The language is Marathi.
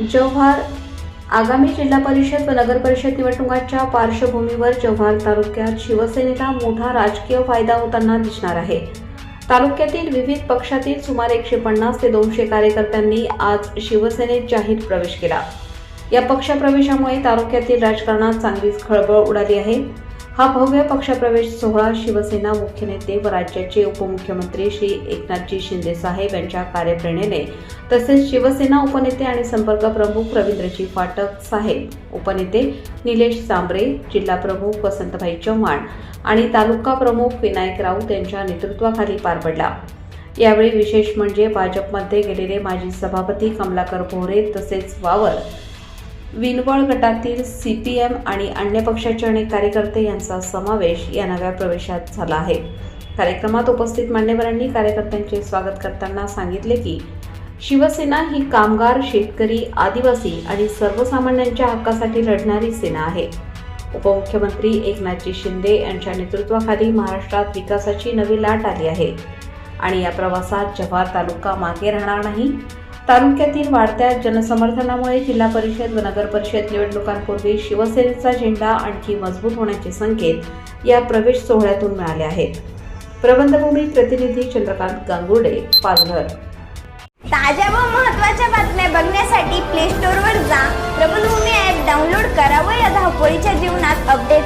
जव्हार आगामी जिल्हा परिषद व नगर परिषद निवडणुकांच्या पार्श्वभूमीवर जव्हार तालुक्यात शिवसेनेला मोठा राजकीय फायदा होताना दिसणार आहे. तालुक्यातील विविध पक्षातील सुमारे एकशे पन्नास ते दोनशे कार्यकर्त्यांनी आज शिवसेनेत जाहीर प्रवेश केला. या पक्षप्रवेशामुळे तालुक्यातील राजकारणात चांगलीच खळबळ उडाली आहे. हा भव्य पक्षप्रवेश सोहळा शिवसेना मुख्य नेते व राज्याचे उपमुख्यमंत्री श्री एकनाथजी शिंदे साहेब यांच्या कार्यप्रेरणेने तसेच शिवसेना उपनेते आणि संपर्क प्रमुख रवींद्रजी फाटक साहेब उपनेते निलेश सांबरे जिल्हा प्रमुख वसंतभाई चव्हाण आणि तालुका प्रमुख विनायक राऊत यांच्या नेतृत्वाखाली पार पडला. यावेळी विशेष म्हणजे भाजपमध्ये गेलेले माजी सभापती कमलाकर भोरे तसेच वावर विनवळ गटातील सी पी एम आणि अन्य पक्षाचे अनेक कार्यकर्ते यांचा समावेश या नव्या प्रवेशात झाला आहे. कार्यक्रमात उपस्थित मान्यवरांनी कार्यकर्त्यांचे स्वागत करताना सांगितले की शिवसेना ही कामगार शेतकरी आदिवासी आणि सर्वसामान्यांच्या हक्कासाठी लढणारी सेना आहे. उपमुख्यमंत्री एकनाथजी शिंदे यांच्या नेतृत्वाखाली महाराष्ट्रात विकासाची नवी लाट आली आहे. आणि या प्रवासात जव्हार तालुका मागे राहणार नाही तालुक्यातील वाढत्या जनसमर्थनामुळे जिल्हा परिषद व नगर परिषद निवडणुकांपूर्वी शिवसेनेचा झेंडा आणखी मजबूत होण्याचे संकेत या प्रवेश सोहळ्यातून मिळाले आहेत. प्रबंधभूमी प्रतिनिधी चंद्रकांत गांगुर्डे पालघर. ताज्या व महत्त्वाच्या बातम्या बघण्यासाठी प्ले स्टोअरवर जा. प्रबंधभूमी ॲप डाउनलोड करा व या धावपळीच्या जीवनात अपडेट